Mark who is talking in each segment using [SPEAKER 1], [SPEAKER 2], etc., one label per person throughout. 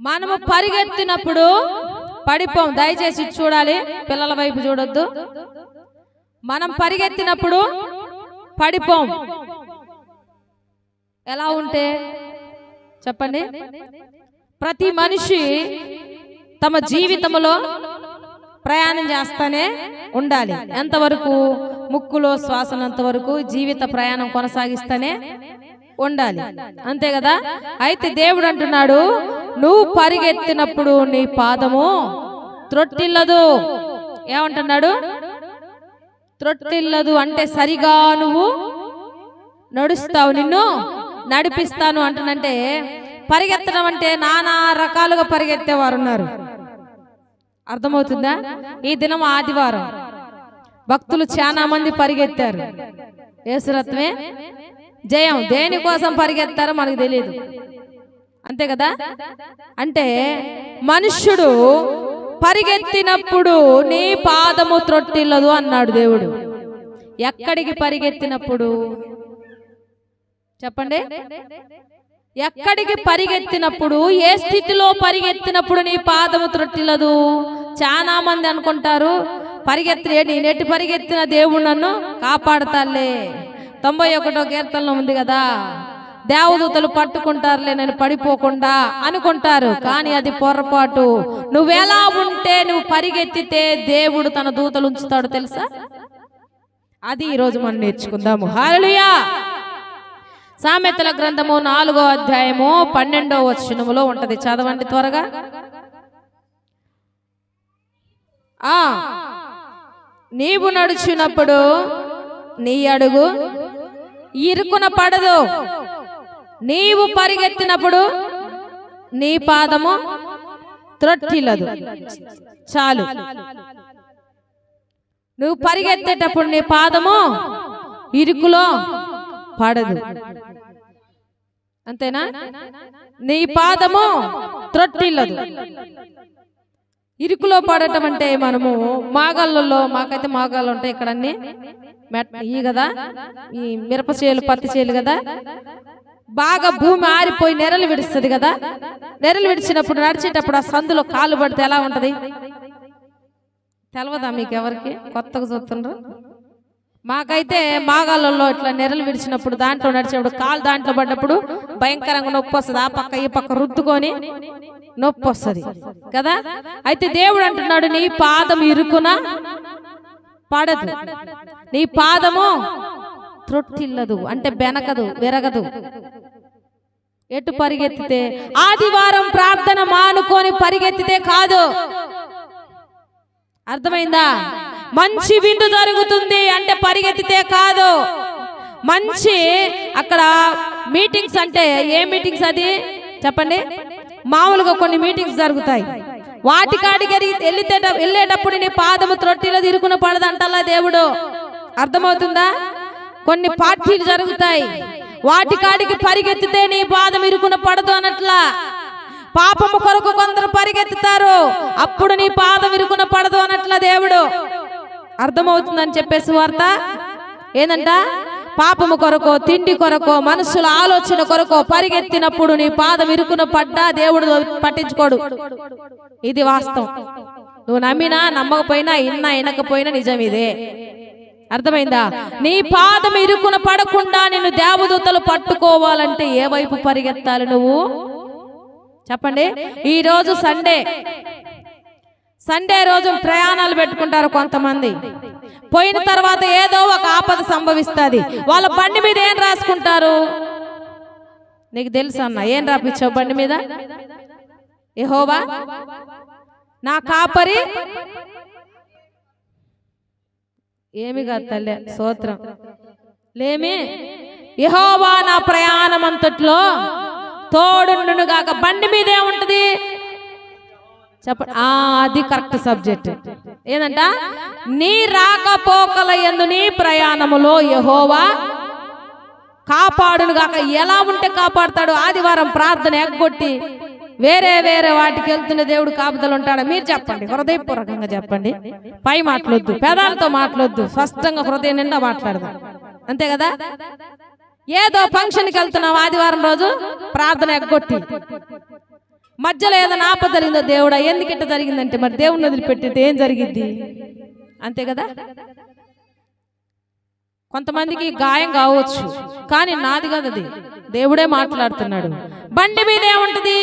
[SPEAKER 1] మనము పరిగెత్తినప్పుడు పడిపోం. దయచేసి చూడాలి. పిల్లల వైపు చూడొద్దు. మనం పరిగెత్తినప్పుడు పడిపోం. ఎలా ఉంటే? చెప్పండి. ప్రతి మనిషి తమ జీవితంలో ప్రయాణం చేస్తానే ఉండాలి. ఎంతవరకు ముక్కులో శ్వాసనంత వరకు జీవిత ప్రయాణం కొనసాగిస్తానే ఉండాలి. అంతే కదా? అయితే దేవుడు అంటున్నాడు నువ్వు పరిగెత్తినప్పుడు నీ పాదము త్రొట్టిల్లదు. ఏమంటున్నాడు? త్రొట్టిల్లదు అంటే సరిగా నువ్వు నడుస్తావు నిన్ను నడిపిస్తాను అంటున్నంటే పరిగెత్తడం అంటే నానా రకాలుగా పరిగెత్తేవారు ఉన్నారు. అర్థమవుతుందా? ఈ దినం ఆదివారం. భక్తులు చాలా మంది పరిగెత్తారు. యేసురత్వమే జయం దేనికోసం పరిగెత్తారో మనకు తెలియదు అంతే కదా? అంటే మనుష్యుడు పరిగెత్తినప్పుడు నీ పాదము త్రొట్టిల్లదు అన్నాడు దేవుడు. ఎక్కడికి పరిగెత్తినప్పుడు? చెప్పండి. ఎక్కడికి పరిగెత్తినప్పుడు? ఏ స్థితిలో పరిగెత్తినప్పుడు నీ పాదము త్రొట్టిల్లదు? చాలా మంది అనుకుంటారు పరిగెత్తి నేను ఎట్టి పరిగెత్తిన దేవుడు నన్ను కాపాడతాలే తొంభై ఒకటో కీర్తనలో ఉంది కదా? దేవదూతలు పట్టుకుంటారులే నేను పడిపోకుండా అనుకుంటారు కానీ అది పొరపాటు. నువ్వెలా ఉంటే నువ్వు పరిగెత్తితే దేవుడు తన దూతలు ఉంచుతాడు తెలుసా? అది ఈరోజు మనం నేర్చుకుందాము. హాలలుయా సామెతల గ్రంథము నాలుగో అధ్యాయము పన్నెండో వచనములో ఉంటది. చదవండి త్వరగా. ఆ నీవు నడుచున్నప్పుడు నీ అడుగు ఇరుకున పడదు. నీవు పరిగెత్తినప్పుడు నీ పాదము త్రొట్టిల్లదు. చాలు. నువ్వు పరిగెత్తేటప్పుడు నీ పాదము ఇరుకులో పడదు. అంతేనా? నీ పాదము త్రొట్టిల్లదు. ఇరుకులో పడటం అంటే మనము మాగాళ్ళలో మాకైతే మాగాళ్ళు ఉంటాయి ఇక్కడ అన్ని మెట్ ఈ కదా? ఈ మిరప చేలు పత్తి చేలు కదా? బాగా భూమి ఆరిపోయి నెరలు విడుస్తుంది కదా? నెరలు విడిచినప్పుడు నడిచేటప్పుడు ఆ సందులో కాలు పడితే ఎలా ఉంటది? తెలవదా మీకు ఎవరికి? కొత్తగా చూస్తుండ్రు? మాకైతే మాగాళ్ళలో ఇట్లా నెరలు విడిచినప్పుడు దాంట్లో నడిచేటప్పుడు కాలు దాంట్లో పడ్డప్పుడు భయంకరంగా నొప్పి వస్తుంది. ఆ పక్క ఈ పక్క రుద్దుకొని నొప్పి వస్తుంది. కదా? అయితే దేవుడు అంటున్నాడు నీ పాదం ఇరుకున పాడదు. నీ పాదము త్రొట్టిల్లదు అంటే బెనకదు విరగదు. ఎటు పరిగెత్తితే ఆదివారం ప్రార్థన మానుకొని పరిగెత్తితే కాదు. అర్థమైందా? మంచి విందు జరుగుతుంది అంటే పరిగెత్తితే కాదు. మంచి అక్కడ మీటింగ్స్ అంటే ఏ మీటింగ్స్ అది? చెప్పండి. మామూలుగా కొన్ని మీటింగ్స్ జరుగుతాయి. వాటి కాడికి వెళ్ళితే వెళ్ళేటప్పుడు నీ పాదము త్రొట్టిలో తిరుగున పడదంటలా దేవుడు. అర్థమవుతుందా? కొన్ని పార్టీలు జరుగుతాయి. వాటి కాడికి పరిగెత్తితే నీ పాదం ఇరుకున పడదు అన్నట్లా. పాపము కొరకు కొందరు పరిగెత్తుతారు. అప్పుడు నీ పాదం ఇరుకున పడదు అన్నట్ల దేవుడు. అర్థమవుతుందని చెప్పేసి వార్త? ఏందంట? పాపము కొరకో తిండి కొరకో మనసుల ఆలోచన కొరకో పరిగెత్తినప్పుడు నీ పాదం ఇరుకున పడ్డా దేవుడు పట్టించుకోడు. ఇది వాస్తవం. నువ్వు నమ్మినా నమ్మకపోయినా ఇన్నా వినకపోయినా నిజం ఇదే. అర్థమైందా? నీ పాదం ఇరుకున పడకుండా నిన్ను దేవదూతలు పట్టుకోవాలంటే ఏ వైపు పరిగెత్తాలి నువ్వు? చెప్పండి. ఈ రోజు సండే. సండే రోజు ప్రయాణాలు పెట్టుకుంటారు కొంతమంది. పోయిన తర్వాత ఏదో ఒక ఆపద సంభవిస్తుంది. వాళ్ళ బండి మీద ఏం రాసుకుంటారు? నీకు తెలుసు అన్న ఏం రాపించావు బండి మీద? యెహోవా నా కాపరి? ఏమి కాదు తల్లే సూత్రం లేమి యెహోవా నా ప్రయాణం అంతట్లో తోడుండును గాక బండి మీద ఏముంటది చెప్పండి ఆ అది కరెక్ట్ సబ్జెక్ట్ ఏందంట? నీ రాకపోకల ఎందు నీ ప్రయాణములో యహోవా కాపాడును గాక. ఎలా ఉంటే కాపాడుతాడు ఆదివారం ప్రార్థన ఎగ్గొట్టి వేరే వేరే వాటికి వెళ్తున్న దేవుడు కాపుదలు ఉంటాడా? మీరు చెప్పండి. హృదయపూర్వకంగా చెప్పండి. పై మాట్లాడొద్దు. పెదాలతో మాట్లాడొద్దు. స్పష్టంగా హృదయం నిండా మాట్లాడదాం. అంతే కదా? ఏదో ఫంక్షన్కి వెళ్తున్నాం ఆదివారం రోజు. ప్రార్థన ఎగ్గొట్టి. మధ్యలో ఏదైనా ఆపద జరిగిందో? దేవుడా ఎందుకు ఇట్ట జరిగిందంటే మరి దేవుని వదిలిపెట్టితే ఏం జరిగిద్ది? అంతే కదా? కొంతమందికి గాయం కావచ్చు కానీ నాది కదా అది. దేవుడే మాట్లాడుతున్నాడు. బండి మీద ఏముంటది?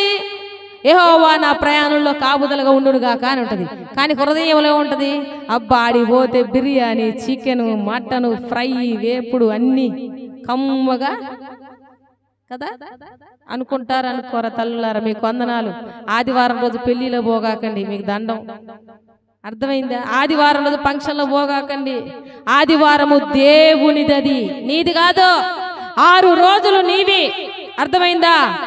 [SPEAKER 1] ఏహోవా నా ప్రయాణంలో కాపుదలుగా ఉండుడుగా కానీ ఉంటుంది. కానీ హృదయంలో ఉంటుంది అబ్బా ఆడి పోతే బిర్యానీ చికెను మటను ఫ్రై వేపుడు అన్నీ కమ్మగా కదా? అనుకుంటారు అనుకోరా తల్లులారా మీకు వందనాలు. ఆదివారం రోజు పెళ్ళిలో పోగాకండి మీకు దండం. అర్థమైందా? ఆదివారం రోజు ఫంక్షన్లో పోగాకండి. ఆదివారము దేవునిది అది నీది కాదు. ఆరు రోజులు నీవి. అర్థమైందా?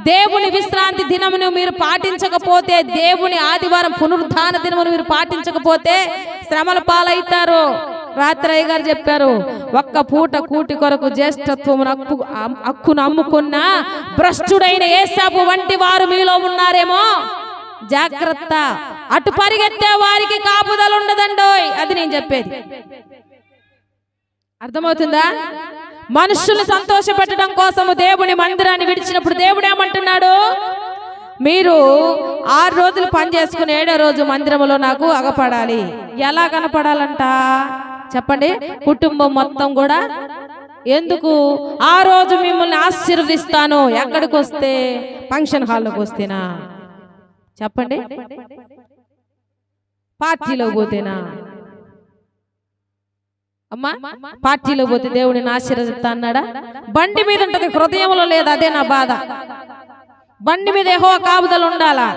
[SPEAKER 1] దేవుని విశ్రాంతి దినమును మీరు పాటించకపోతే దేవుని ఆదివారం పునరుద్ధాన దినమును మీరు పాటించకపోతే శ్రమల పాలవుతారు. రాత్రయ్య గారు చెప్పారు ఒక్క పూట కూటి కొరకు జ్యేష్ఠత్వం హక్కు హక్కును అమ్ముకున్న భ్రష్టుడైన ఏసాపు వంటి వారు మీలో ఉన్నారేమో? జాగ్రత్త. అటు పరిగెత్తే వారికి కాపుదలు ఉండదండోయ్ అది నేను చెప్పేది. అర్థమవుతుందా? మనుషుల్ని సంతోషపెట్టడం కోసము దేవుని మందిరాన్ని విడిచినప్పుడు దేవుడు ఏమంటున్నాడు? మీరు ఆరు రోజులు పని చేసుకుని ఏడో రోజు మందిరంలో నాకు అగపడాలి. ఎలా కనపడాలంట? చెప్పండి? కుటుంబం మొత్తం కూడా? ఎందుకు? ఆ రోజు మిమ్మల్ని ఆశీర్వదిస్తాను. ఎక్కడికి వస్తే? ఫంక్షన్ హాల్లోకి వస్తేనా? చెప్పండి. పార్టీలో పోతేనా? అమ్మా పార్టీలో పోతే దేవుడిని ఆశీర్వదిస్తా అన్నాడా? బండి మీద ఉంటది హృదయంలో లేదు అదే నా బాధ. బండి మీద ఏహో కాపుదలు ఉండాలా?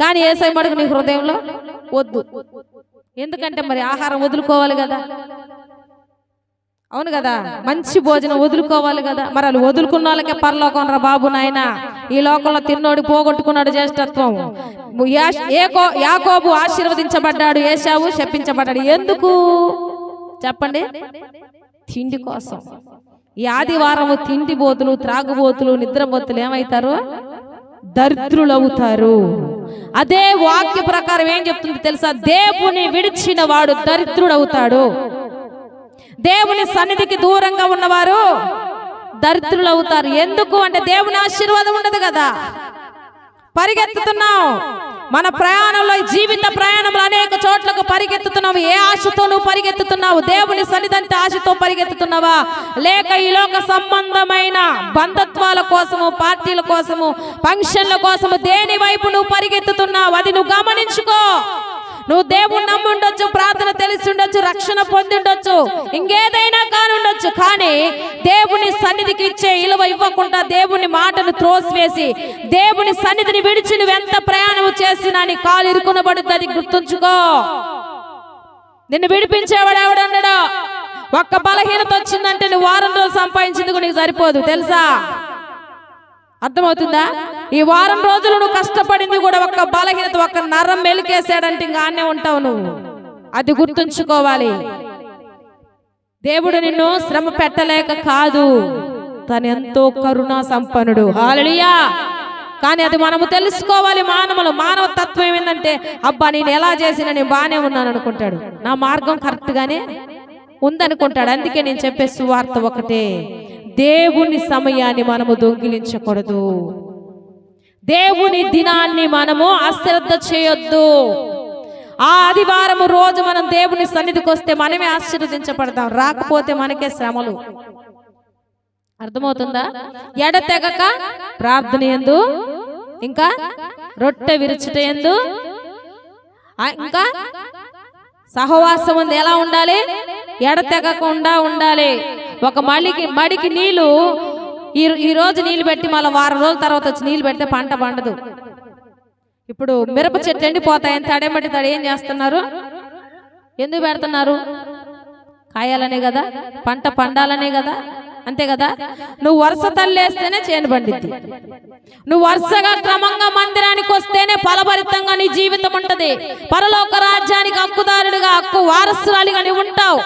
[SPEAKER 1] కానీ ఏసై మడుగు నీ హృదయంలో? వద్దు. ఎందుకంటే మరి ఆహారం వదులుకోవాలి కదా? అవును కదా? మంచి భోజనం వదులుకోవాలి కదా? మరి వాళ్ళు వదులుకున్న వాళ్ళకే పరలోకం రా బాబు నాయన. ఈ లోకంలో తిన్నోడు పోగొట్టుకున్నాడు జ్యేష్ఠత్వం. యాకోబు ఆశీర్వదించబడ్డాడు ఏసావు శపించబడ్డాడు. ఎందుకు? చెప్పండి. తిండి కోసం. ఈ ఆదివారము తిండి బోతులు త్రాగుబోతులు నిద్రబోతులు ఏమవుతారు దరిద్రులవుతారు. అదే వాక్య ప్రకారం ఏం చెప్తుంది తెలుసా? దేవుని విడిచిన వాడు దరిద్రుడవుతాడు. దేవుని సన్నిధికి దూరంగా ఉన్నవారు దరిద్రులవుతారు. ఎందుకు? అంటే దేవుని ఆశీర్వాదం ఉండదు కదా. పరిగెత్తుతున్నావు మన ప్రయాణంలో జీవిత ప్రయాణంలో అనేక చోట్లకు పరిగెత్తుతున్నావు. ఏ ఆశతో నువ్వు పరిగెత్తుతున్నావు? దేవుని సన్నిధంత ఆశతో పరిగెత్తుతున్నావా? లేక ఈ లోక సంబంధమైన బంధత్వాల కోసము పార్టీల కోసము ఫంక్షన్ల కోసము దేని వైపు నువ్వు పరిగెత్తుతున్నావు? అది నువ్వు గమనించుకో. నువ్వు దేవుని నమ్మి ఉండొచ్చు ప్రార్థన తెలిసి ఉండొచ్చు రక్షణ పొంది ఉండొచ్చు ఇంకేదైనా కాని ఉండొచ్చు కానీ దేవుని సన్నిధికి ఇచ్చే ఇలువ ఇవ్వకుండా దేవుని మాటను త్రోసివేసి దేవుని సన్నిధిని విడిచి నువ్వు ఎంత ప్రయాణం చేసినా నీ కాలు ఇరుకునబడుతుంది అది గుర్తుంచుకో. నిన్ను విడిపించేవాడు ఎవడన్నాడు? ఒక్క బలహీనత వచ్చిందంటే నువ్వు వారం రోజులు సంపాదించింది కూడా నీకు సరిపోదు తెలుసా? అర్థమవుతుందా? ఈ వారం రోజులు నువ్వు కష్టపడింది కూడా ఒక్క బలహీనత ఒక్క నరం మెలికేసాడంటే ఇంకా ఆనే ఉంటావు నువ్వు. అది గుర్తుంచుకోవాలి. దేవుడు నిన్ను శ్రమ పెట్టలేక కాదు. తను ఎంతో కరుణా సంపన్నుడు. హాలలియా కానీ అది మనము తెలుసుకోవాలి మానవులు. మానవ తత్వం ఏంటంటే అబ్బా నేను ఎలా చేసినా నేను బాగానే ఉన్నాను అనుకుంటాడు. నా మార్గం కరెక్ట్గానే ఉందనుకుంటాడు. అందుకే నేను చెప్పే సువార్త ఒకటే. దేవుని సమయాన్ని మనము దొంగిలించకూడదు. దేవుని దినాన్ని మనము అశ్రద్ధ చేయొద్దు. ఆ ఆదివారం రోజు మనం దేవుని సన్నిధికి వస్తే మనమే ఆశీర్వదించబడతాం. రాకపోతే మనకే శ్రమలు. అర్థమవుతుందా? ఎడతెగక ప్రార్థన ఎందు ఇంకా రొట్టె విరుచుట ఎందు ఇంకా సహవాసం ఉంది. ఎలా ఉండాలి? ఎడతెగకుండా ఉండాలి. ఒక మడికి మడికి నీళ్ళు ఈ ఈ రోజు నీళ్ళు పెట్టి మళ్ళీ వారం రోజుల తర్వాత వచ్చి నీళ్ళు పెడితే పంట పండదు. ఇప్పుడు మిరప చెట్లు ఎండిపోతాయని తడేమట్టి తడి ఏం చేస్తున్నారు? ఎందుకు పెడుతున్నారు? కాయాలనే కదా పంట పండాలనే కదా అంతే కదా? నువ్వు వరుస తల్లేస్తేనే చేను పండిద్ది. నువ్వు వరుసగా క్రమంగా మందిరానికి వస్తేనే ఫలభరితంగా నీ జీవితం ఉంటది. పరలోక రాజ్యానికి హక్కుదారుడిగా హక్కు వారసురాలిగా నువ్వు ఉంటావు.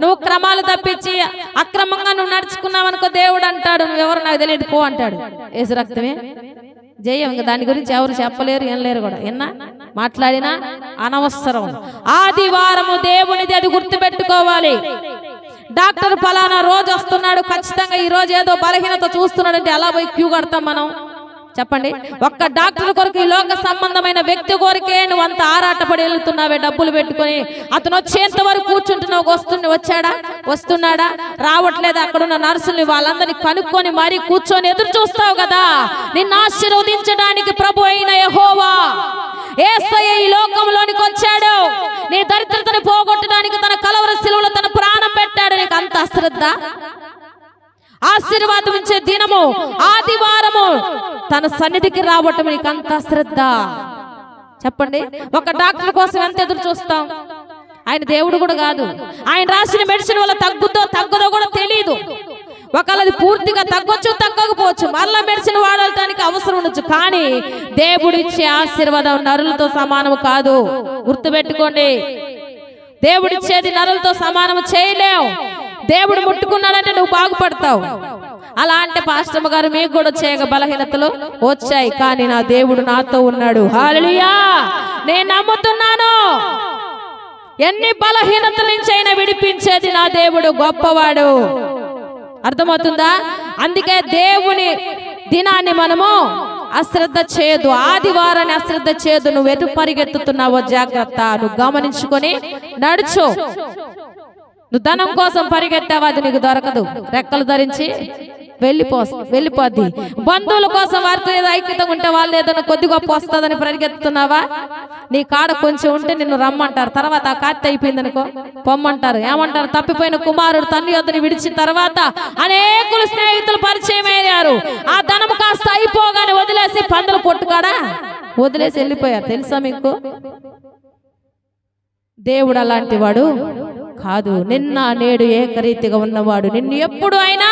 [SPEAKER 1] నువ్వు క్రమాలు తప్పించి అక్రమంగా నువ్వు నడుచుకున్నావు అనుకో దేవుడు అంటాడు. నువ్వెవరు నాకు తెలియదు పో అంటాడు. ఏసు రక్తమే. జయం. ఇంకా దాని గురించి ఎవరు చెప్పలేరు ఏం లేరు కూడా. ఎన్నా? మాట్లాడినా? అనవసరం. ఆదివారము దేవునిది అది గుర్తుపెట్టుకోవాలి. డాక్టర్ ఫలానా రోజు వస్తున్నాడు. ఖచ్చితంగా ఈ రోజు ఏదో బలహీనత చూస్తున్నాడంటే ఎలా పోయి క్యూ కడతాం మనం? చెప్పండి. ఒక్క డాక్టర్ కొరకు ఈ లోక సంబంధమైన వ్యక్తి కొరకే నువ్వు అంత ఆరాటపడి వెళ్తున్నావే డబ్బులు పెట్టుకొని. అతను వచ్చేంత వరకు కూర్చుంటున్నావు వస్తుంది వచ్చాడా? వస్తున్నాడా? రావట్లేదు? అక్కడున్న నర్సుల్ని వాళ్ళందరినీ కనుక్కొని మరీ కూర్చొని ఎదురు చూస్తావు కదా. నిన్ను ఆశీర్వదించడానికి ప్రభు అయిన యహోవా. ఏసయ్య ఈ లోకంలోనికి వచ్చాడు. నీ దరిద్రతను పోగొట్టడానికి తన కలవర శిలువలో తన ప్రాణం పెట్టాడు. నీకు అంత అశ్రద్ధ? ఆశీర్వాదం ఇచ్చే దినము ఆదివారము. తన సన్నిధికి రావటం నీకు అంత శ్రద్ధ. చెప్పండి ఒక డాక్టర్ కోసం ఎంత ఎదురు చూస్తాం? ఆయన దేవుడు కూడా కాదు. ఆయన రాసిన మెడిసిన్ వల్ల తగ్గుతో తగ్గదో కూడా తెలియదు ఒకవేళ అది పూర్తిగా తగ్గొచ్చు తగ్గకపోవచ్చు. మరలా మెడిసిన్ వాడటానికి అవసరం ఉండొచ్చు. కానీ దేవుడిచ్చే ఆశీర్వాదం నరులతో సమానం కాదు. గుర్తుపెట్టుకోండి. దేవుడిచ్చేది నరులతో సమానం చేయలేము దేవుడు ముట్టుకున్నాడంటే నువ్వు బాగుపడతావు. అలా అంటే పాస్టమ్మ గారు మీకు కూడా చేయగ బలహీనతలు వచ్చాయి. కానీ నా దేవుడు నాతో ఉన్నాడు. హాలియా నేను నమ్ముతున్నాను. ఎన్ని బలహీనతల నుంచి అయినా విడిపించేది నా దేవుడు గొప్పవాడు. అర్థమవుతుందా? అందుకే దేవుని దినాన్ని మనము అశ్రద్ధ చేయదు. ఆదివారాన్ని అశ్రద్ధ చేయదు. నువ్వు ఎటు పరిగెత్తుతున్నావో జాగ్రత్త. నువ్వు గమనించుకొని నడుచు. నువ్వు ధనం కోసం పరిగెత్తావా? అది నీకు దొరకదు. రెక్కలు ధరించి వెళ్ళిపో వెళ్ళిపోద్ది. బంధువుల కోసం వారితో ఏదో ఐక్యత ఉంటే వాళ్ళు ఏదైనా కొద్ది గొప్ప వస్తుందని పరిగెత్తుతున్నావా? నీ కాడ కొంచెం ఉంటే నిన్ను రమ్మంటారు. తర్వాత ఆ కార్తె అయిపోయింది అనుకో పొమ్మంటారు. ఏమంటారు? తప్పిపోయిన కుమారుడు తండ్రి వద్దని విడిచిన తర్వాత అనేకులు స్నేహితులు పరిచయం అయ్యారు. ఆ ధనం కాస్త అయిపోగానే వదిలేసి పందులు పొట్టుకాడా? వదిలేసి వెళ్ళిపోయారు. తెలుసా మీకు? దేవుడు అలాంటి వాడు. కాదు. నిన్న నేడు ఏకరీతిగా ఉన్నవాడు. నిన్ను ఎప్పుడు అయినా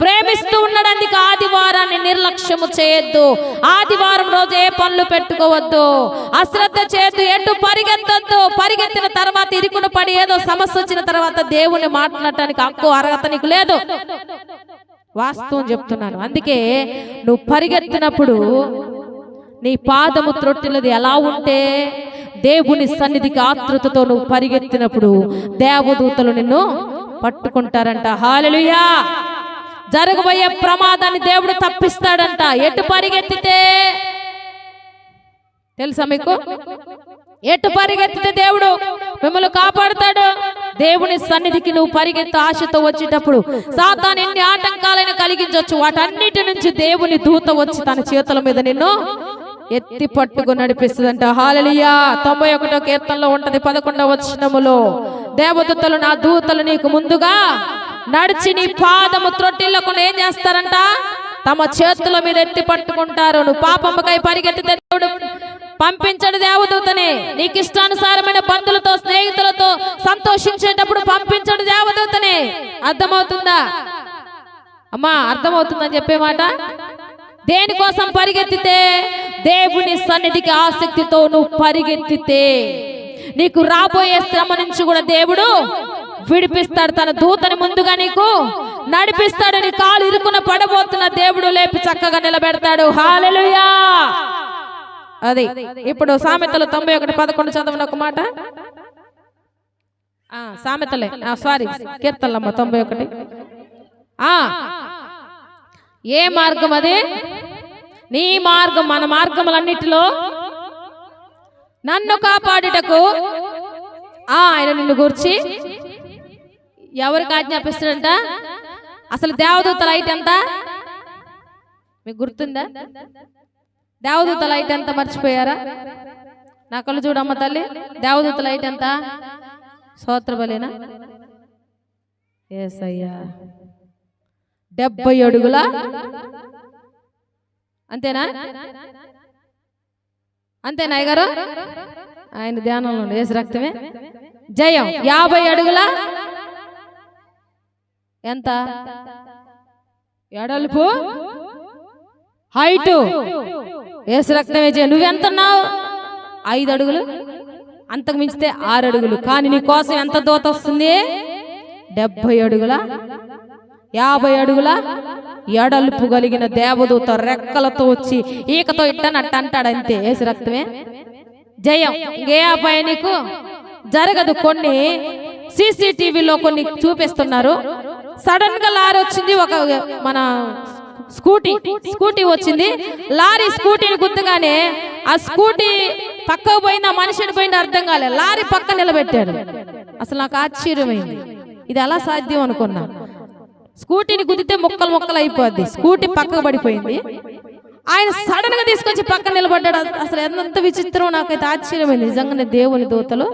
[SPEAKER 1] ప్రేమిస్తూ ఉండడానికి ఆదివారాన్ని నిర్లక్ష్యము చేయొద్దు. ఆదివారం రోజు ఏ పనులు పెట్టుకోవద్దు. అశ్రద్ధ చేయొద్దు. ఎటు పరిగెత్తొద్దు. పరిగెత్తిన తర్వాత ఇరుకున పడి ఏదో సమస్య వచ్చిన తర్వాత దేవుని మాట్లాడటానికి హక్కు అర్హత నీకు లేదు. వాస్తవం చెప్తున్నాను. అందుకే నువ్వు పరిగెత్తినప్పుడు నీ పాదము త్రొట్టినది ఎలా ఉంటే దేవుని సన్నిధికి ఆతృతతో నువ్వు పరిగెత్తినప్పుడు దేవదూతలు నిన్ను పట్టుకుంటారంట. హాలలుయా జరగబోయే ప్రమాదాన్ని దేవుడు తప్పిస్తాడంట. ఎటు పరిగెత్తితే? తెలుసా మీకు? ఎటు పరిగెత్తితే దేవుడు మిమ్మల్ని కాపాడుతాడు? దేవుని సన్నిధికి నువ్వు పరిగెత్తు ఆశతో వచ్చేటప్పుడు సాతాన్ ఎన్ని ఆటంకాలను కలిగించవచ్చు వాటన్నిటి నుంచి దేవుని దూత వచ్చి తన చేతుల మీద నిన్ను ఎత్తి పట్టుకు నడిపిస్తుందంట. హాలలియా. తొంభై ఒకటో కీర్తనలో ఉంటది పదకొండవ వచనములో. దేవదూతలు నా దూతలు నీకు ముందుగా నడిచి నీ పాదము త్రొట్టిల్లకుండా ఏం చేస్తారంట. తమ చేతుల మీద ఎత్తి పట్టుకుంటారు. నువ్వు పాపమ్మకై పరిగెత్తితే దేవుడు పంపించడు దేవదూతని. నీకు ఇష్టానుసారమైన బంధులతో స్నేహితులతో సంతోషించేటప్పుడు పంపించడు దేవదూతని. అర్థమవుతుందా? అమ్మా అర్థమవుతుందని చెప్పే మాట? దేనికోసం పరిగెత్తితే? దేవుని సన్నిధికి ఆసక్తితో నువ్వు పరిగెత్తితే నీకు రాబోయే శ్రమ నుంచి కూడా దేవుడు విడిపిస్తాడు. తన దూతని ముందుగా నీకు నడిపిస్తాడు. నీ కాలు ఇరుకున పడబోతున్న దేవుడు లేపి చక్కగా నిలబెడతాడు. హాలెలుయా అది ఇప్పుడు సామెతలు తొంభై ఒకటి పదకొండు చదవన ఒక మాట. ఆ, సామెతలే. సారీ కీర్తనలమ్మ తొంభై ఒకటి. ఏ మార్గం అది? నీ మార్గం మన మార్గములన్నిటిలో నన్ను కాపాడుటకు ఆ ఆయన నిన్ను గురించి ఎవరికి ఆజ్ఞాపిస్తాడంట? అసలు దేవదూత లైట్ ఎంత? మీకు గుర్తుందా? దేవదూత లైట్ ఎంత మర్చిపోయారా? నా కళ్ళు చూడమ్మ తల్లి దేవదూత లైట్ ఎంత? సోత్రబలేనా? ఎస్ అయ్యా డెబ్బై అడుగుల? అంతేనా? అంతేనా అయ్యగారు? ఆయన ధ్యానంలో ఉండు. ఏసు రక్తమే. జయం. యాభై అడుగుల ఎంత? ఎడల్పు? హైటు. ఏసు రక్తమే జయం. నువ్వెంత ఉన్నావు ఐదు అడుగులు. అంతకు మించితే ఆరు అడుగులు. కానీ నీ కోసం ఎంత దూత వస్తుంది? డెబ్బై అడుగుల. యాభై అడుగుల. ఎడల్పు కలిగిన దేవదూత రెక్కలతో వచ్చి ఈకతో ఇట్టనట్ట అంటాడంతే ఏసు రక్తమే జయం. ఇంకే అబ్బాయి నీకు? జరగదు కొన్ని. సీసీటీవీలో కొన్ని చూపిస్తున్నారు. సడన్గా లారీ వచ్చింది ఒక మన స్కూటీ. స్కూటీ వచ్చింది. లారీ స్కూటీని గుర్తుగానే ఆ స్కూటీ పక్కకు పోయింది ఆ మనిషిని పోయింది అర్థం కాలే. లారీ పక్క నిలబెట్టాడు. అసలు నాకు ఆశ్చర్యమైంది. ఇది ఎలా సాధ్యం అనుకున్నా. స్కూటీని గుద్దితే ముక్కలు ముక్కలు అయిపోద్ది. స్కూటీ పక్కకు పడిపోయింది. ఆయన సడన్గా తీసుకొచ్చి పక్కన నిలబడ్డాడు. అసలు ఎంత విచిత్రం నాకైతే ఆశ్చర్యమైంది. నిజంగానే దేవుని దూతలు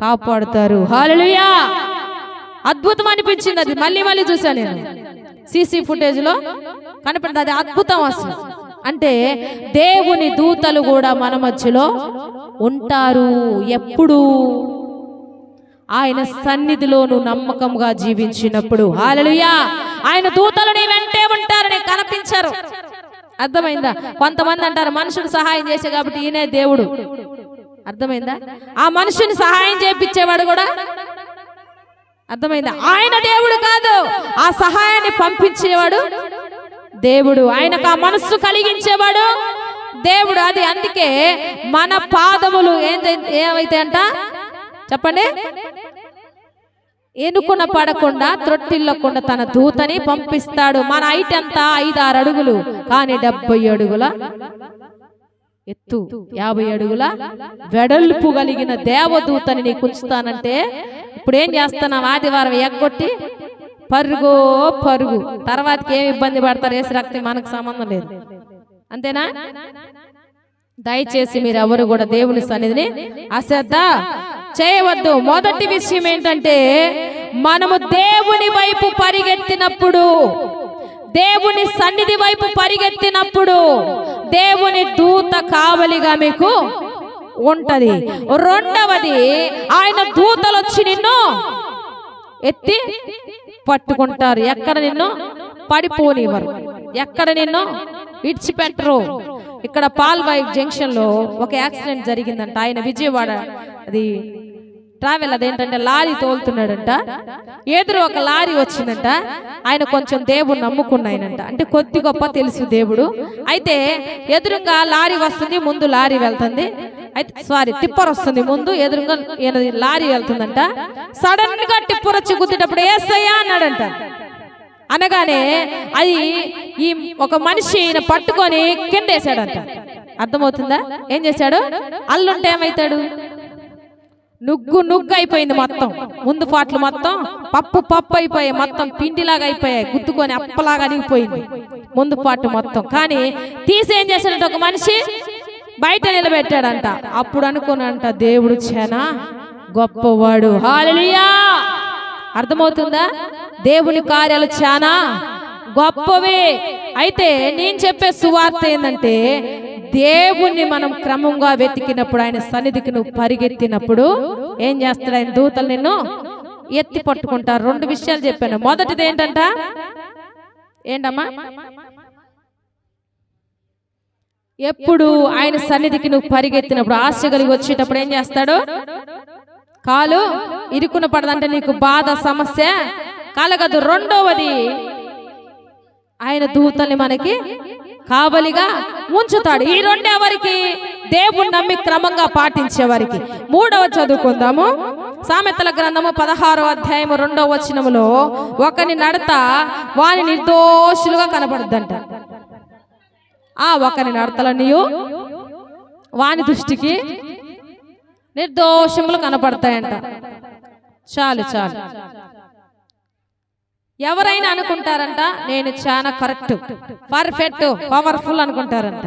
[SPEAKER 1] కాపాడుతారు. హాలలుయా అద్భుతం అనిపించింది అది. మళ్ళీ మళ్ళీ చూసాను నేను. సీసీ ఫుటేజ్లో కనపడింది. అది అద్భుతం అసలు. అంటే దేవుని దూతలు కూడా మన మధ్యలో ఉంటారు. ఎప్పుడు? ఆయన సన్నిధిలోను నమ్మకంగా జీవించినప్పుడు. హాలలుయా ఆయన దూతలు నీ వెంటే ఉంటారని కనిపించరు. అర్థమైందా? కొంతమంది అంటారు మనుషుడు సహాయం చేసే కాబట్టి ఈయనే దేవుడు. అర్థమైందా? ఆ మనుషుని సహాయం చేపించేవాడు కూడా అర్థమైందా? ఆయన దేవుడు కాదు. ఆ సహాయాన్ని పంపించేవాడు దేవుడు. ఆయనకు ఆ మనస్సు కలిగించేవాడు దేవుడు. అది అందుకే మన పాదములు ఏం ఏమైతే అంట? చెప్పండి. ఏనుకున్న పడకుండా త్రొట్టిల్లకుండా తన దూతని పంపిస్తాడు. మన హైట్ ఎంత? ఐదు ఆరు అడుగులు. కానీ డెబ్బై అడుగుల ఎత్తు యాభై అడుగుల వెడల్పు కలిగిన దేవదూతని నీకు ఉంచుతానంటే ఇప్పుడు ఏం చేస్తున్నాం ఆదివారం ఎగ్గొట్టి పరుగో పరుగు. తర్వాతకి ఏమి ఇబ్బంది పడతారు? వేసి రక్తి మనకు సంబంధం లేదు. అంతేనా? దయచేసి మీరు ఎవరు కూడా దేవుని సన్నిధిని అశ్రద్ధ చేయవద్దు. మొదటి విషయం ఏంటంటే మనము దేవుని వైపు పరిగెత్తినప్పుడు దేవుని సన్నిధి వైపు పరిగెత్తినప్పుడు దేవుని దూత కావలిగా మీకు ఉంటది. రెండవది ఆయన దూతలు వచ్చి నిన్ను ఎత్తి పట్టుకుంటారు. ఎక్కడ నిన్ను? పడిపోనివ్వరు. ఎక్కడ నిన్ను? విడిచిపెట్టరు. ఇక్కడ పాల్వాయి జంక్షన్లో ఒక యాక్సిడెంట్ జరిగిందంట. ఆయన విజయవాడ అది ట్రావెల్ అదేంటంటే లారీ తోలుతున్నాడంట. ఎదురు ఒక లారీ వచ్చిందంట. ఆయన కొంచెం దేవుడు నమ్ముకున్నాయనంట. అంటే కొద్ది గొప్ప తెలుసు దేవుడు. అయితే ఎదురుగా లారీ వస్తుంది ముందు లారీ వెళ్తుంది. అయితే సారీ టిప్పర్ వస్తుంది ముందు ఎదురుగా ఈయన లారీ వెళ్తుందంట. సడన్గా టిప్పర్ వచ్చి గుద్దేటప్పుడు ఏసయ్యా అన్నాడంట. అనగానే అది ఈ ఒక మనిషి ఈయన పట్టుకొని కింద వేసాడంట అర్థమవుతుందా? ఏం చేశాడు? అల్లుంటే ఏమైతాడు? నుగ్గు నుగ్గు అయిపోయింది మొత్తం. ముందు పాటలు మొత్తం పప్పు పప్పు అయిపోయాయి మొత్తం పిండిలాగా అయిపోయాయి గుద్దుకొని అప్పలాగా అడిగిపోయింది ముందు పాటు మొత్తం. కానీ తీసి ఏం చేశాడంట ఒక మనిషి? బయట నిలబెట్టాడంట. అప్పుడు అనుకున్నంట దేవుడు చేనా గొప్పవాడు. హాలలుయా! అర్థమవుతుందా? దేవుని కార్యాలు చాలా గొప్పవే. అయితే నేను చెప్పే సువార్త ఏంటంటే దేవుణ్ణి మనం క్రమంగా వెతికినప్పుడు ఆయన సన్నిధికి నువ్వు పరిగెత్తినప్పుడు ఏం చేస్తాడు ఆయన దూతలు నిన్ను ఎత్తి పట్టుకుంటారు రెండు విషయాలు చెప్పాను. మొదటిది ఏంటంట? ఏంటమ్మా? ఎప్పుడు ఆయన సన్నిధికి నువ్వు పరిగెత్తినప్పుడు ఆశ కలిగి వచ్చేటప్పుడు ఏం చేస్తాడు? కాలు ఇరుకున పడదంటే నీకు బాధ సమస్య కలగదు. రెండవది ఆయన దూతల్ని మనకి కావలిగా ఉంచుతాడు. ఈ రెండే వారికి దేవుడు నమ్మి క్రమంగా పాటించే వారికి మూడవ చదువుకుందాము. సామెతల గ్రంథము పదహారో అధ్యాయము రెండవ వచనములో ఒకని నడత వాని నిర్దోషులుగా కనబడుద్దంట. ఆ ఒకని నడతలనియు వాని దృష్టికి నిర్దోషములు కనపడతాయంట. చాలు చాలు. ఎవరైనా అనుకుంటారంట నేను చాలా కరెక్ట్ పర్ఫెక్ట్ పవర్ఫుల్ అనుకుంటారంట.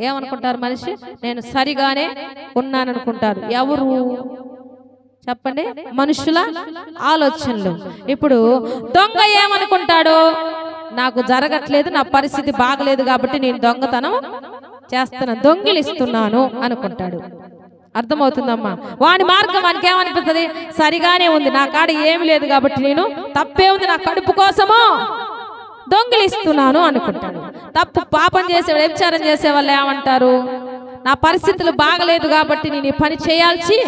[SPEAKER 1] ఏమనుకుంటారు మనిషి? నేను సరిగానే ఉన్నాను అనుకుంటారు ఎవరు? చెప్పండి. మనుషుల ఆలోచనలు. ఇప్పుడు దొంగ ఏమనుకుంటాడు? నాకు జరగట్లేదు నా పరిస్థితి బాగలేదు కాబట్టి నేను దొంగతనం చేస్తున్నాను దొంగిలిస్తున్నాను అనుకుంటాడు. అర్థమవుతుందమ్మా. వాని మార్గం వానికి ఏమనిపిస్తుంది? సరిగానే ఉంది. నా కాడ ఏమి లేదు కాబట్టి నేను తప్పే ఉంది. నా కడుపు కోసము దొంగిలిస్తున్నాను అనుకుంటాడు. తప్పు పాపం చేసే వ్యభిచారం చేసే వాళ్ళు ఏమంటారు? నా పరిస్థితులు బాగలేదు కాబట్టి నేను ఈ పని చేయాల్సి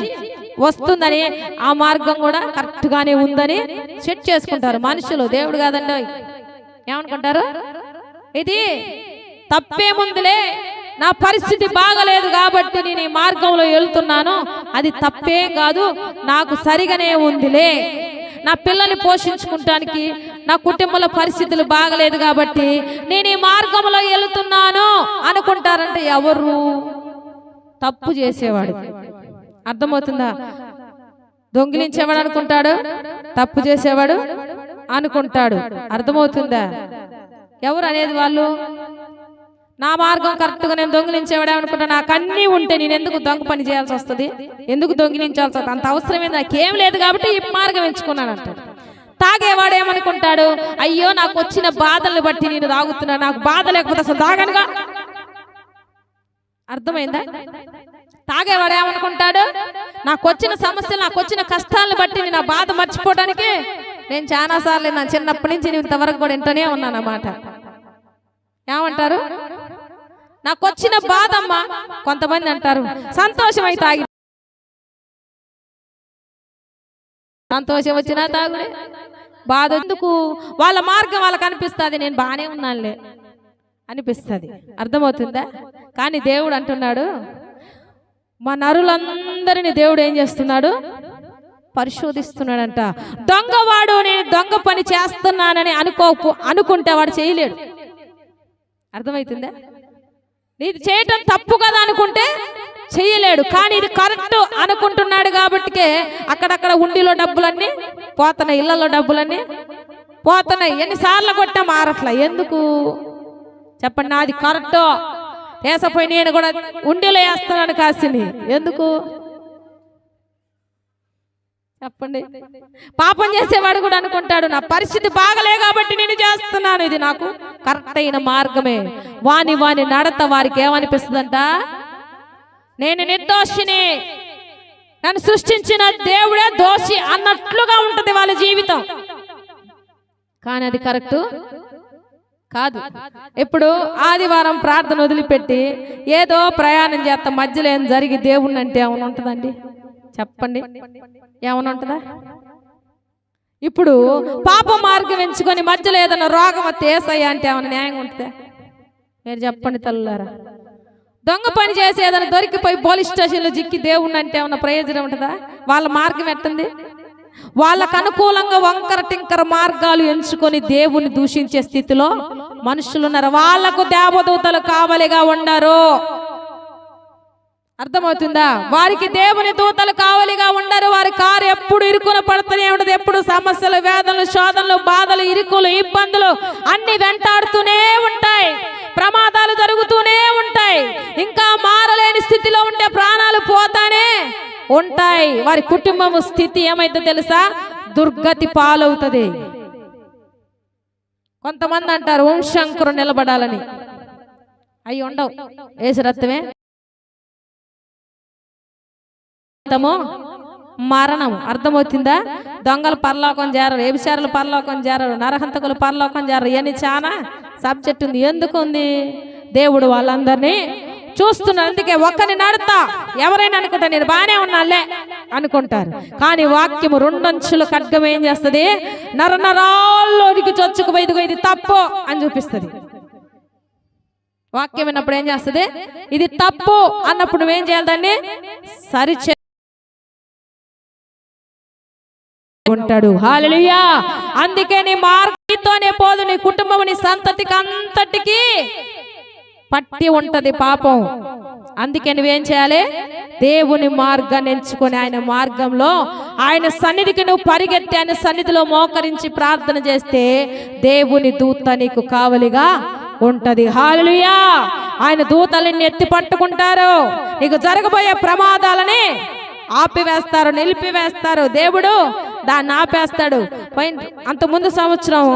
[SPEAKER 1] వస్తుందని ఆ మార్గం కూడా కరెక్ట్గానే ఉందని సెట్ చేసుకుంటారు మనుషులు. దేవుడు కాదండి. ఏమనుకుంటారు? ఇది తప్పేముందులే నా పరిస్థితి బాగలేదు కాబట్టి నేను ఈ మార్గంలో వెళ్తున్నాను. అది తప్పేం కాదు. నాకు సరిగానే ఉందిలే. నా పిల్లల్ని పోషించుకుంటానికి నా కుటుంబంలో పరిస్థితులు బాగలేదు కాబట్టి నేను ఈ మార్గంలో వెళుతున్నాను అనుకుంటారంటే ఎవరు? తప్పు చేసేవాడు. అర్థమవుతుందా? దొంగిలించేవాడు అనుకుంటాడు. తప్పు చేసేవాడు అనుకుంటాడు. అర్థమవుతుందా? ఎవరు అనేది వాళ్ళు? నా మార్గం కరెక్ట్గా నేను దొంగిలించేవాడే అనుకుంటా నాకు అన్నీ ఉంటే నేను ఎందుకు దొంగ పని చేయాల్సి వస్తుంది? ఎందుకు దొంగిలించాల్సి వస్తుంది? అంత అవసరమే నాకేం లేదు కాబట్టి ఈ మార్గం ఎంచుకున్నాను అంటాడు. తాగేవాడు ఏమనుకుంటాడు అయ్యో నాకు వచ్చిన బాధలను బట్టి నేను తాగుతున్నా నాకు బాధ లేకపోతే అసలు తాగనుగా. అర్థమైందా? తాగేవాడు ఏమనుకుంటాడు నాకు వచ్చిన సమస్యలు నాకు వచ్చిన కష్టాలను బట్టి నేను ఆ బాధ మర్చిపోవడానికి నేను చాలా సార్లు నా చిన్నప్పటి నుంచి నేను ఇంతవరకు కూడా వింటూనే ఉన్నాను అన్నమాట ఏమంటారు? నాకు వచ్చిన బాధ అమ్మా కొంతమంది అంటారు సంతోషం అయితే తాగి సంతోషం వచ్చినా తాగుడే బాధ ఎందుకు వాళ్ళ మార్గం వాళ్ళకి అనిపిస్తుంది నేను బాగానే ఉన్నానులే అనిపిస్తుంది. అర్థమవుతుందా? కానీ దేవుడు అంటున్నాడు మా నరులందరినీ దేవుడు ఏం చేస్తున్నాడు? పరిశోధిస్తున్నాడంట. దొంగవాడు నేను దొంగ పని చేస్తున్నానని అనుకో అనుకుంటే వాడు చేయలేడు. అర్థమవుతుందా? ఇది చేయటం తప్పు కదా అనుకుంటే చేయలేడు. కానీ ఇది కరెక్ట్ అనుకుంటున్నాడు కాబట్టికే అక్కడక్కడ ఉండిలో డబ్బులన్నీ పోతున్నాయి ఇళ్ళలో డబ్బులన్నీ పోతున్నాయి. ఎన్నిసార్లు కొట్టా మారట్లా. ఎందుకు? చెప్పండి నాది కరెక్ట్? వేసపోయి నేను కూడా ఉండిలో వేస్తున్నాను కాసిని. ఎందుకు? చెప్పండి. పాపం చేసేవాడు కూడా అనుకుంటాడు నా పరిస్థితి బాగలే కాబట్టి నేను చేస్తున్నాను. ఇది నాకు కరెక్ట్ అయిన మార్గమే. వాని వాని నడత వారికి ఏమనిపిస్తుందంట? నేను నిర్దోషిని. నన్ను సృష్టించిన దేవుడే దోషి అన్నట్లుగా ఉంటది వాళ్ళ జీవితం. కానీ అది కరెక్ట్ కాదు. ఇప్పుడు ఆదివారం ప్రార్థన వదిలిపెట్టి ఏదో ప్రయాణం చేస్తా మధ్యలో ఏం జరిగి దేవుణ్ణి అంటే ఏమైనా ఉంటుందండి? చెప్పండి. ఏమైనా ఉంటుందా? ఇప్పుడు పాప మార్గం ఎంచుకొని మధ్యలో ఏదైనా రోగం వస్తే ఏసయ్య అంటే ఏమైనా న్యాయంగా ఉంటుందా? మీరు చెప్పండి తల్లులారా దొంగ పని చేసి ఏదైనా దొరికిపోయి పోలీస్ స్టేషన్లో జిక్కి దేవుణ్ణి అంటే ఏమైనా ప్రయోజనం ఉంటుందా? వాళ్ళ మార్గం ఎట్టుంది? వాళ్ళకు అనుకూలంగా వంకర టింకర మార్గాలు ఎంచుకొని దేవుని దూషించే స్థితిలో మనుషులు ఉన్నారు వాళ్ళకు దేవదూతలు కావలిగా ఉండరు అర్థమవుతుందా? వారికి దేవుని దూతలు కావలిగా ఉండరు. వారి కారు ఎప్పుడు ఇరుకున పడుతూనే ఉండదు. ఎప్పుడు సమస్యలు వేదనలు శోధనలు బాధలు ఇరుకులు ఇబ్బందులు అన్ని వెంటాడుతూనే ఉంటాయి. ప్రమాదాలు జరుగుతూనే ఉంటాయి. ఇంకా మారలేని స్థితిలో ఉండే ప్రాణాలు పోతానే ఉంటాయి. వారి కుటుంబం స్థితి ఏమైతే తెలుసా? దుర్గతి పాలవుతుంది. కొంతమంది అంటారు వంశంకురు నిలబడాలని. అవి ఉండవు. వేసి రక్తమే? రక్తము మరణం అర్థమవుతుందా? దొంగలు పరలోకం చేరరు ఏబిచారులు పరలోకం చేరరు నరహంతకులు పరలోకం చేరరు ఇవన్నీ చాలా సబ్జెక్ట్ ఉంది. ఎందుకు ఉంది? దేవుడు వాళ్ళందరినీ చూస్తున్నారు అందుకే ఒక్కని నడుతా ఎవరైనా అనుకుంటా నేను బాగానే ఉన్నాలే అనుకుంటారు. కానీ వాక్యము రెండంచుల ఖడ్గం ఏం చేస్తుంది? నరనరాల్లోనికి చొచ్చుకు ఇదిగో ఇది తప్పు అని చూపిస్తుంది. వాక్యం విన్నప్పుడు ఏం చేస్తుంది? ఇది తప్పు అన్నప్పుడు నువ్వేం చేయాలి దాన్ని? సరిచే ఉంటాడు హాలలుయా అందుకే నీ మార్గంతోనే పోదు నీ కుటుంబం నీ సంతతికి అంతటికి పట్టి ఉంటది పాపం. అందుకే నువ్వేం చేయాలి? దేవుని మార్గాన్ని ఎంచుకొని ఆయన మార్గంలో ఆయన సన్నిధికి నువ్వు పరిగెత్తి ఆయన సన్నిధిలో మోకరించి ప్రార్థన చేస్తే దేవుని దూత నీకు కావలిగా ఉంటది. హాలుయా ఆయన దూతలని ఎత్తి పట్టుకుంటారు. నీకు జరగబోయే ప్రమాదాలని ఆపివేస్తారు నిలిపివేస్తారు. దేవుడు దాన్ని ఆపేస్తాడు. అంత ముందు సంవత్సరం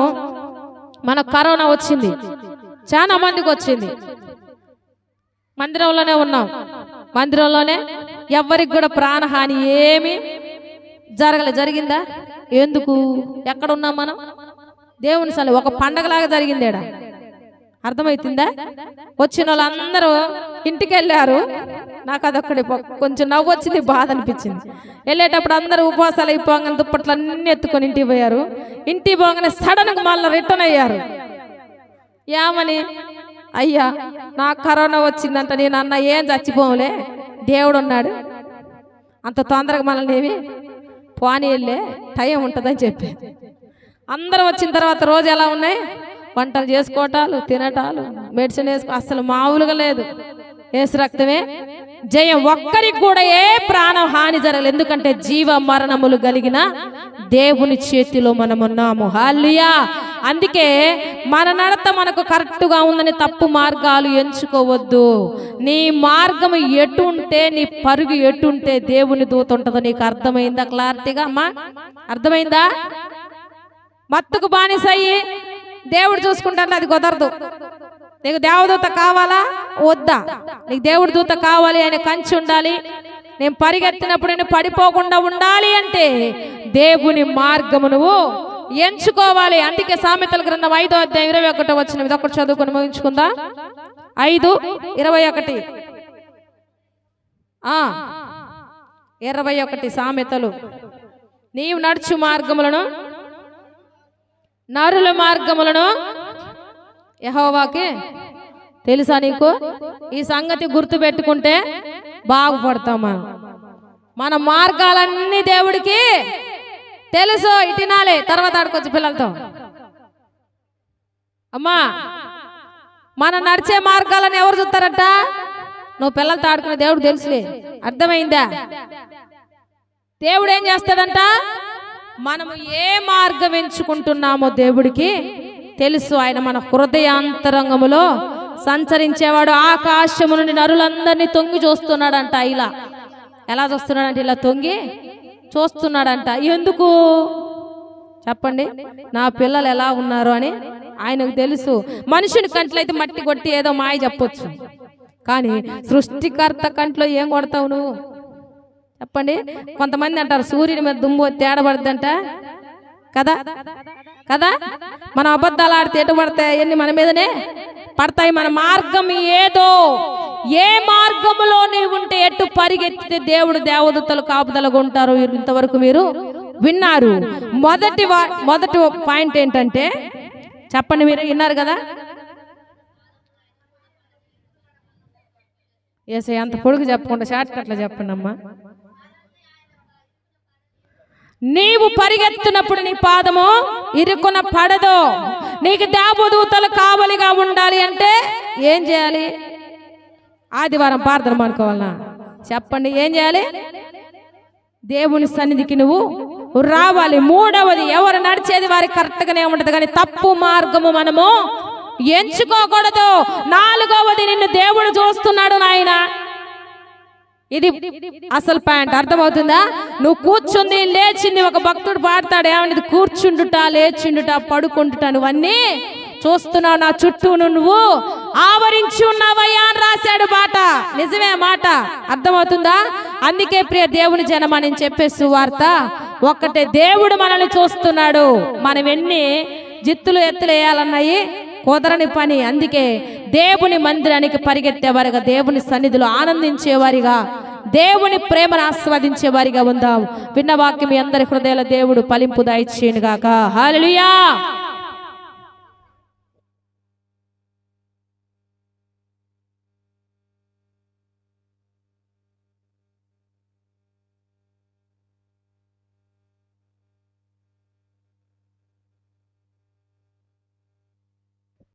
[SPEAKER 1] మన కరోనా వచ్చింది. చాలా మందికి వచ్చింది. మందిరంలోనే ఉన్నాం. మందిరంలోనే ఎవరికి కూడా ప్రాణహాని ఏమి జరగలే. జరిగిందా? ఎందుకు? ఎక్కడ ఉన్నాం మనం? దేవుని సలు ఒక పండగలాగా జరిగిందేడా? అర్థమవుతుందా వచ్చిన వాళ్ళందరూ ఇంటికి వెళ్ళారు నాకు అదొక్కడి కొంచెం నవ్వు వచ్చింది బాధ అనిపించింది. వెళ్ళేటప్పుడు అందరూ ఉపవాసాలు అయిపోగానే దుప్పట్లు అన్ని ఎత్తుకొని ఇంటికి పోయారు. ఇంటికి పోగానే సడన్గా మళ్ళీ రిటర్న్ అయ్యారు. ఏమని? అయ్యా నాకు కరోనా వచ్చిందంట నేను అన్న ఏం చచ్చిపోవులే? దేవుడు ఉన్నాడు అంత తొందరగా మనల్ని ఏమి? పోనీ వెళ్ళే టైం ఉంటుందని చెప్పి అందరూ వచ్చిన తర్వాత రోజు ఎలా ఉన్నాయి? వంటలు చేసుకోవటాలు తినటాలు మెడిసిన్ వేసుకో అసలు మామూలుగా లేదు. ఏసు రక్తమే. జయం ఒక్కరికి కూడా ఏ ప్రాణ హాని జరగలేదు. ఎందుకంటే జీవ మరణములు కలిగిన దేవుని చేతిలో మనమున్నాము. హాలియా అందుకే మన నడత మనకు కరెక్ట్గా ఉందని తప్పు మార్గాలు ఎంచుకోవద్దు. నీ మార్గం ఎటుంటే నీ పరుగు ఎటుంటే దేవుని దూత ఉంటుందో నీకు అర్థమైందా? క్లారిటీగా అమ్మా. అర్థమైందా? మత్తుకు బానిసయ్యి. దేవుడు చూసుకుంటాను అది కుదరదు. నీకు దేవదూత కావాలా? వద్దా. నీకు దేవుడి దూత కావాలి ఆయన కంచి ఉండాలి. నేను పరిగెత్తినప్పుడు నేను పడిపోకుండా ఉండాలి అంటే దేవుని మార్గము నువ్వు ఎంచుకోవాలి. అందుకే సామెతల గ్రంథం ఐదో అధ్యాయం ఇరవై ఒకటో వచ్చిన ఇది ఒకటి చదువుకొని ముగించుకుందా? ఐదు ఇరవై ఒకటి. ఇరవై ఒకటి సామెతలు. నీవు నడుచు మార్గములను నరుల మార్గములను యహోవాకి తెలుసా నీకు? ఈ సంగతి గుర్తు పెట్టుకుంటే బాగుపడతాం మనం. మన మార్గాలన్నీ దేవుడికి తెలుసు. ఇటినాలే తర్వాత ఆడుకోవచ్చు పిల్లలతో. అమ్మా మన నడిచే మార్గాలను ఎవరు చూస్తారట? నువ్వు పిల్లలతో ఆడుకునే దేవుడు తెలుసులే. అర్థమైందా? దేవుడు ఏం చేస్తాడంట? మనము ఏ మార్గం ఎంచుకుంటున్నామో దేవుడికి తెలుసు. ఆయన మన హృదయాంతరంగములో సంచరించేవాడు. ఆకాశము నుండి నరులందరినీ తొంగి చూస్తున్నాడంట ఇలా. ఎలా చూస్తున్నాడంటే ఇలా తొంగి చూస్తున్నాడంట. ఎందుకు? చెప్పండి. నా పిల్లలు ఎలా ఉన్నారు అని ఆయనకు తెలుసు. మనుషుని కంట్లయితే మట్టి కొట్టి ఏదో మాయ చెప్పొచ్చు. కానీ సృష్టికర్త కంట్లో ఏం కొడతావు నువ్వు? చెప్పండి? కొంతమంది అంటారు సూర్యుని మీద దుమ్ము తేడబడద్దంట కదా? కదా? మనం అబద్ధాలు ఆడితే ఎటు పడతాయి? ఎన్ని మన మీదనే పడతాయి. మన మార్గం ఏదో. ఏ మార్గములో నీవు ఉంటే ఎటు పరిగెత్తితే దేవుడు దేవదత్తలు కాపుదలుగా ఉంటారు. ఇంతవరకు మీరు విన్నారు. మొదటి మొదటి పాయింట్ ఏంటంటే చెప్పండి మీరు విన్నారు కదా? ఏసై అంత పొడుగు చెప్పకుండా షార్ట్ కట్లో చెప్పండి అమ్మా నీవు పరిగెత్తునప్పుడు నీ పాదము ఇరుకున పడదు. నీకు దేవదూతలు కావలిగా ఉండాలి అంటే ఏం చేయాలి? ఆదివారం ప్రార్థన అనుకోవాలనా చెప్పండి ఏం చేయాలి? దేవుని సన్నిధికి నువ్వు రావాలి. మూడవది ఎవరు నడిచేది వారికి కరెక్ట్గానే ఉండదు కానీ తప్పు మార్గము మనము ఎంచుకోకూడదు. నాలుగవది నిన్ను దేవుడు చూస్తున్నాడు నాయనా. ఇది అసలు పాయింట్ అర్థమవుతుందా? నువ్వు కూర్చుంది లేచింది ఒక భక్తుడు పాడతాడు ఏమని కూర్చుండుట లేచిండుట పడుకుంటుట నువ్వన్నీ చూస్తున్నావు నా చుట్టూ నువ్వు. ఆవరించి ఉన్నావయ్యా అని రాశాడు మాట నిజమే మాట. అర్థమవుతుందా? అందుకే ప్రియ దేవుని జనం నేను చెప్పే సువార్త. ఒక్కటే దేవుడు మనల్ని చూస్తున్నాడు. మనం ఎన్ని జిత్తులు ఎత్తులు వేయాలన్నాయి? కుదరని పని. అందుకే దేవుని మందిరానికి పరిగెత్తేవారిగా దేవుని సన్నిధిలో ఆనందించేవారిగా దేవుని ప్రేమను ఆస్వాదించేవారిగా ఉందాం. విన్న వాక్యం మీ అందరి హృదయాల దేవుడు ఫలింపు దాయిచ్చేయను గాక హాలియా